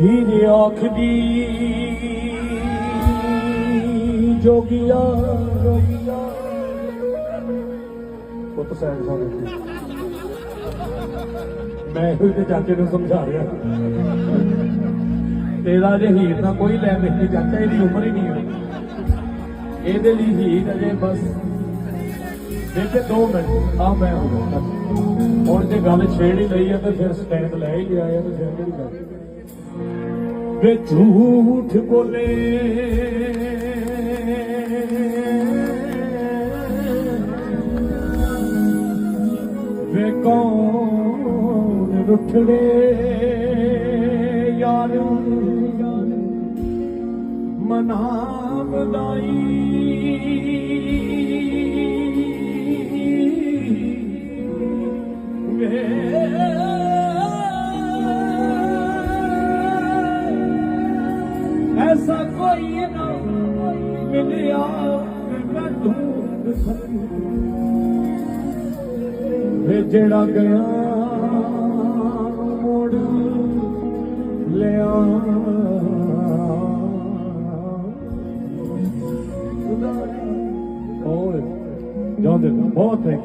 ਹੀਰੇ ਆਖਦੀ ਜੋਗੀਆ ਜੋਗੀਆ ਪੁੱਤ ਸਾਹਿਬ ਸਾਹਿਬ ਮੈਂ ਇਹਦੇ ਚਾਚੇ ਨੂੰ ਸਮਝਾ ਰਿਹਾ। ਤੇਰਾ ਜੇ ਹੀਰ ਦਾ ਕੋਈ ਲੈ ਨਹੀਂ ਚਾਚਾ ਇਹਦੀ ਉਮਰ ਹੀ ਨਹੀਂ ਹੋਈ। ਇਹਦੇ ਲਈ ਹੀਰ ਅਜੇ ਬਸ। ਦੇਖੇ 2 ਮਿੰਟ ਆ ਮੈਂ ਹੋ ਗਿਆ। ਹੁਣ ਜੇ ਗੱਲ ਛੇੜ ਹੀ ਲਈ ਆ, ਤੇ ਫਿਰ ਸਟੈਂਡ ਲੈ ਹੀ ਲਿਆ ਆ, ਤੇ ਫਿਰ ਕਿਹੜੀ ਗੱਲ ਵੇ ਝੂਠ ਬੋਲੇ। ਵੇ ਕੌਣ ਰੁੱਠੜੇ ਯਾਰ ਮਨਾਮ ਬਦਾਈ ਵੇ ਐਸਾ ਕੋਈ ਨਾ ਮਿਲਿਆ ਕਿ ਮੈਂ ਢੂੰਡ ਸਕੂੰ ਵੇ ਜਿਹੜਾ ਗਿਆ ਮੋੜ ਲਿਆ। ਓਏ ਜਾਂਦੇ ਬਹੁਤ ਥੈਂਕ